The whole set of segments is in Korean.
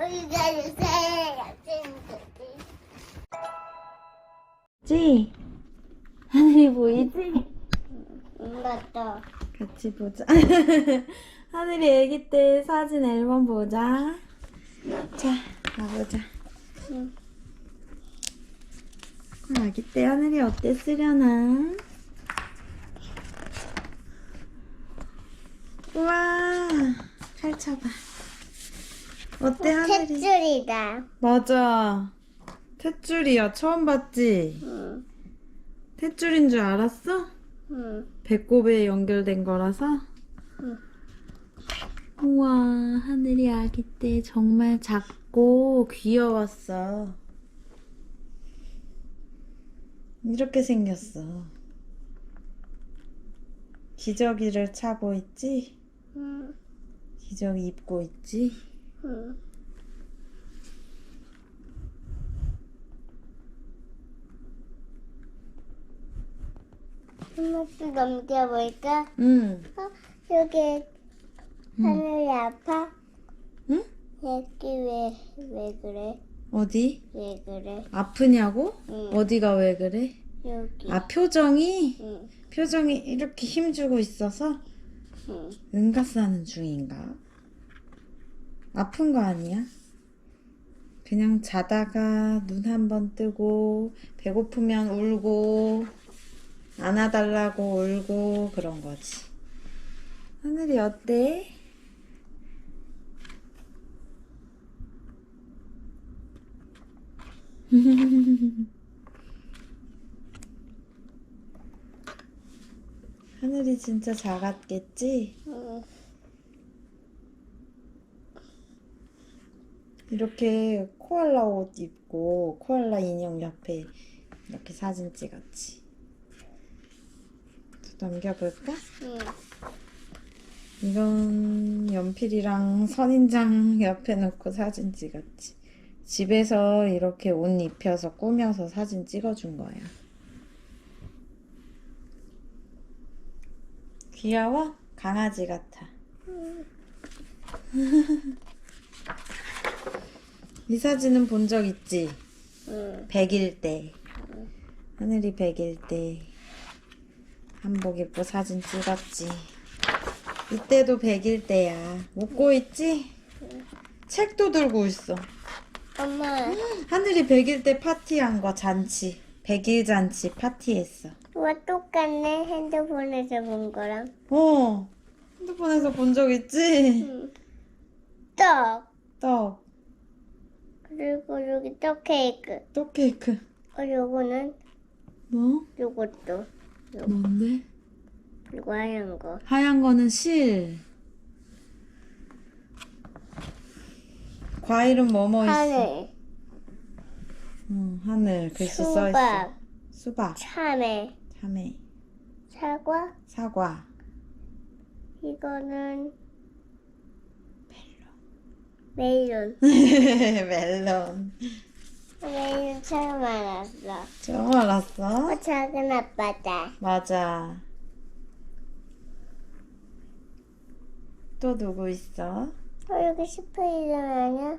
우리가 요새 친구들. 지? 하늘이 보이지? 응, 맞다. 같이 보자. 하늘이 아기 때 사진 앨범 보자. 자, 가보자. 응. 아기 때 하늘이 어땠으려나? 우와, 펼쳐봐. 어때 하늘이? 탯줄이다. 맞아. 탯줄이야. 처음 봤지? 응, 탯줄인 줄 알았어? 응. 배꼽에 연결된 거라서? 응. 우와, 하늘이 아기 때 정말 작고 귀여웠어. 이렇게 생겼어. 기저귀를 차고 있지? 응, 기저귀 입고 있지? 응. 한번또 넘겨볼까? 응. 어, 여기 하늘이 아파? 응? 여기 왜, 왜 그래? 어디? 왜 그래? 아프냐고? 응. 어디가 왜 그래? 여기. 아, 표정이? 응, 표정이 이렇게 힘주고 있어서 응. 응가 싸는 중인가? 아픈 거 아니야? 그냥 자다가 눈 한 번 뜨고 배고프면 울고 안아달라고 울고 그런 거지. 하늘이 어때? 하늘이 진짜 작았겠지? 응. 이렇게 코알라 옷 입고 코알라 인형 옆에 이렇게 사진 찍었지. 또 넘겨볼까? 응. 이건 연필이랑 선인장 옆에 놓고 사진 찍었지. 집에서 이렇게 옷 입혀서 꾸며서 사진 찍어준 거야. 귀여워? 강아지 같아. 이 사진은 본 적 있지? 응. 100일 때. 하늘이 100일 때. 한복 입고 사진 찍었지. 이때도 100일 때야. 웃고 있지? 책도 들고 있어. 엄마, 하늘이 100일 때 파티한 거 잔치. 100일 잔치 파티했어. 와 똑같네 핸드폰에서 본 거랑. 어. 핸드폰에서 본 적 있지? 응. 떡. 떡. 그리고 여기 떡 케이크. 떡 케이크. 어, 요거는 뭐? 요것도. 뭔데? 그리고 하얀 거. 하얀 거는 실. 과일은 뭐뭐 있어? 하늘, 응, 하늘 글씨 써 있어. 수박, 수박, 참외, 참외, 사과. 사과, 이거는 멜론. 멜론. 멜론 처음 알았어. 처음 알았어? 어, 작은 아빠다. 맞아. 또 누구 있어? 어, 여기 스프레이전 아니야?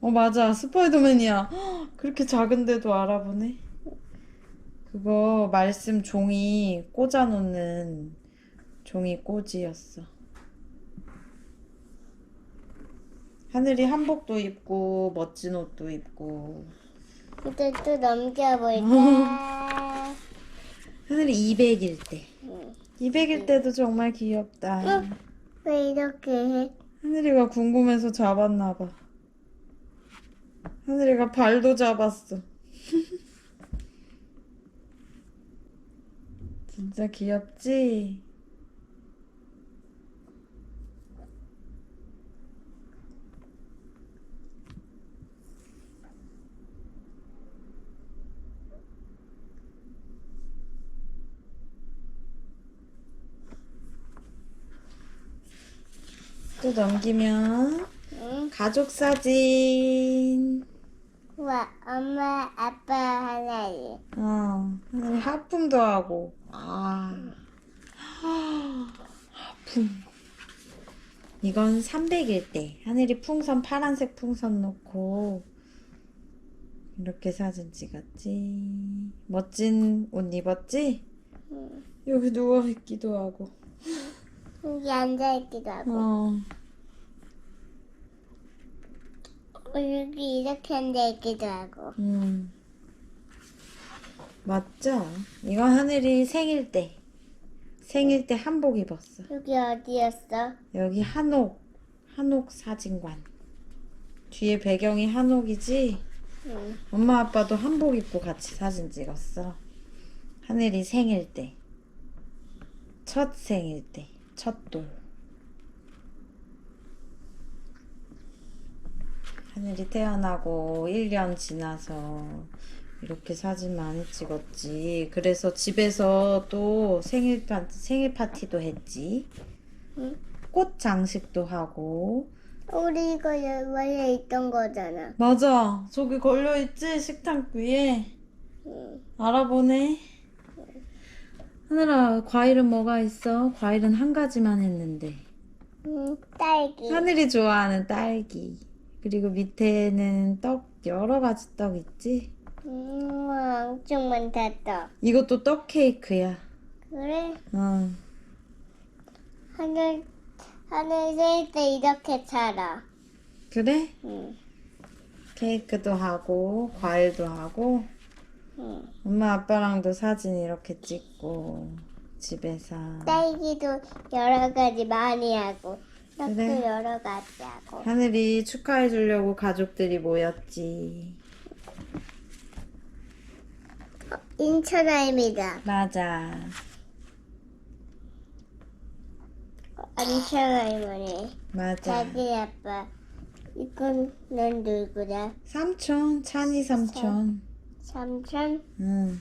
어 맞아 스파이더맨이야. 헉, 그렇게 작은데도 알아보네. 그거 말씀 종이 꽂아놓는 종이 꽂이였어. 하늘이 한복도 입고 멋진 옷도 입고 이제 또 넘겨볼까? 하늘이 200일 때 응. 200일 때도 정말 귀엽다. 응. 왜 이렇게 해? 하늘이가 궁금해서 잡았나 봐. 하늘이가 발도 잡았어. 진짜 귀엽지? 또 넘기면 응? 가족 사진. 와, 엄마, 아빠 하나에. 어, 하늘이 하품도 하고. 아. 하품. 이건 300일 때 하늘이 풍선 파란색 풍선 놓고 이렇게 사진 찍었지. 멋진 옷 입었지? 응. 여기 누워 있기도 하고. 여기 앉아있기도 하고. 어. 여기 이렇게 앉아있기도 하고. 음. 맞죠? 이건 하늘이 생일 때. 생일 때 한복 입었어. 여기 어디였어? 여기 한옥, 한옥 사진관. 뒤에 배경이 한옥이지? 응. 엄마 아빠도 한복 입고 같이 사진 찍었어. 하늘이 생일 때. 첫 생일 때. 첫 돌. 하늘이 태어나고 1년 지나서 이렇게 사진 많이 찍었지. 그래서 집에서 또 생일, 파, 생일 파티도 했지. 응. 꽃 장식도 하고. 우리 이거 원래 있던 거잖아. 맞아. 저기 걸려있지? 식탁 위에. 응. 알아보네. 하늘아, 과일은 뭐가 있어? 과일은 한 가지만 했는데. 응. 딸기. 하늘이 좋아하는 딸기. 그리고 밑에는 떡, 여러 가지 떡 있지? 음, 와, 엄청 많다 또. 이것도 떡 케이크야. 그래? 어. 하늘 하늘 생일 때 이렇게 살아. 그래? 응. 케이크도 하고, 과일도 하고, 응. 엄마 아빠랑도 사진 이렇게 찍고, 집에서. 딸기도 여러 가지 많이 하고, 떡도 그래. 여러 가지 하고. 하늘이 축하해 주려고 가족들이 모였지. 인천아입니다. 맞아. 인천 할머니. 맞아. 자기 아빠. 이건 넌 누구야? 삼촌, 찬이 삼촌. 삼촌? 응.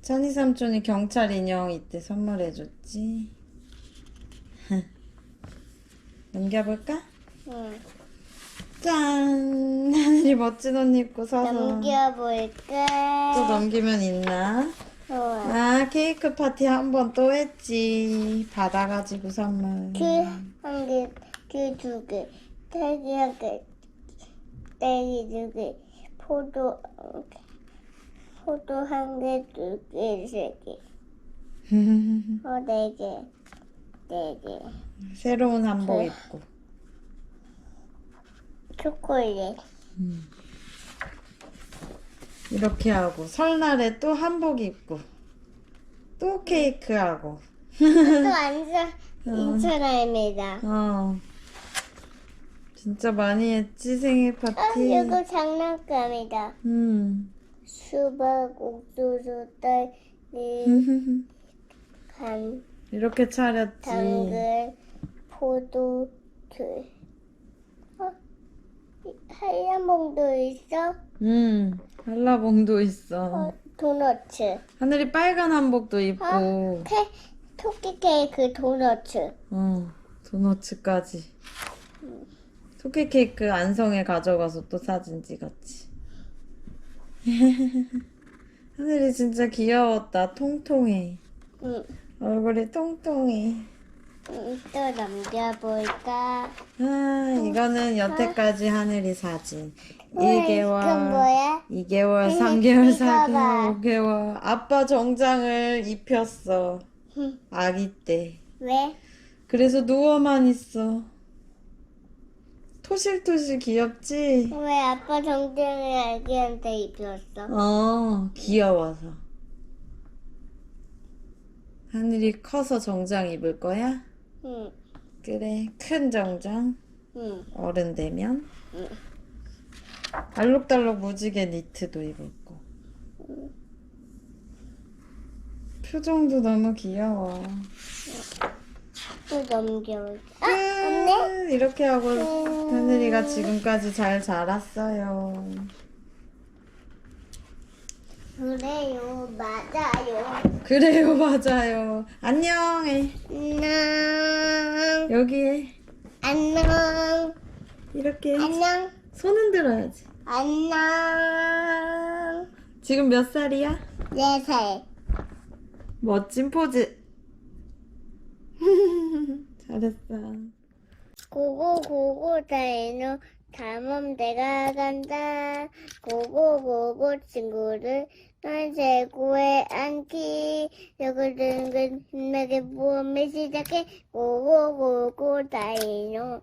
찬이 삼촌이 경찰 인형 이때 선물해줬지. 넘겨볼까? 응. 짠! 하늘이 멋진 옷 입고 서서. 또 넘겨볼까? 넘기면 있나? 좋아. 아, 케이크 파티 한 번 또 했지. 받아가지고 선물. 그한 개, 그두 개, 딸기 한 개, 딸기 두 개, 포도 한 개, 포도 한 개, 두 개, 세 개, 어, 네 개, 네 개, 새로운 한복 네. 입고. 초콜릿, 이렇게 하고. 설날에 또 한복 입고. 또 케이크 하고. 또 앉아 인천아입니다. 어. 진짜 많이 했지, 생일 아, 파티. 이거 장난감이다. 음. 수박, 옥수수, 딸기, 간, 이렇게 차렸지. 당근, 포도, 귤. 어? 이 하얀 봉도 있어? 음. 한라봉도 있어. 어, 도너츠. 하늘이 빨간 한복도 입고. 어? 케, 토끼 케이크 도너츠. 어. 도너츠까지. 토끼 케이크 안성에 가져가서 또 사진 찍었지. 하늘이 진짜 귀여웠다. 통통해. 응, 얼굴이 통통해. 응, 또 넘겨볼까? 아, 이거는 여태까지 하늘이 사진. 우와, 이건 1개월, 뭐야? 2개월, 응, 3개월, 이거 4개월, 봐. 5개월. 아빠 정장을 입혔어. 응, 아기 때. 왜? 그래서 누워만 있어. 토실토실 귀엽지? 왜 아빠 정장을 아기한테 입혔어? 어, 귀여워서. 하늘이 커서 정장 입을 거야? 응, 그래, 큰 정장. 응. 어른 되면. 응. 알록달록 무지개 니트도 입을 거. 표정도 너무 귀여워. 또 넘겨볼까? 아, 끝! 안돼? 이렇게 하고 음. 하늘이가 지금까지 잘 자랐어요. 그래요, 맞아요. 그래요, 맞아요. 안녕해. 안녕. 여기에 안녕. 이렇게 안녕. 손 흔들어야지. 안녕. 지금 몇 살이야? 네 살. 멋진 포즈. 잘했어. 고고 고고 다이노. 탐험대가 간다. 고고 고고 친구들 난 최고의 안기. 여기는 힘나게 모험을 시작해. 고고 고고 다이노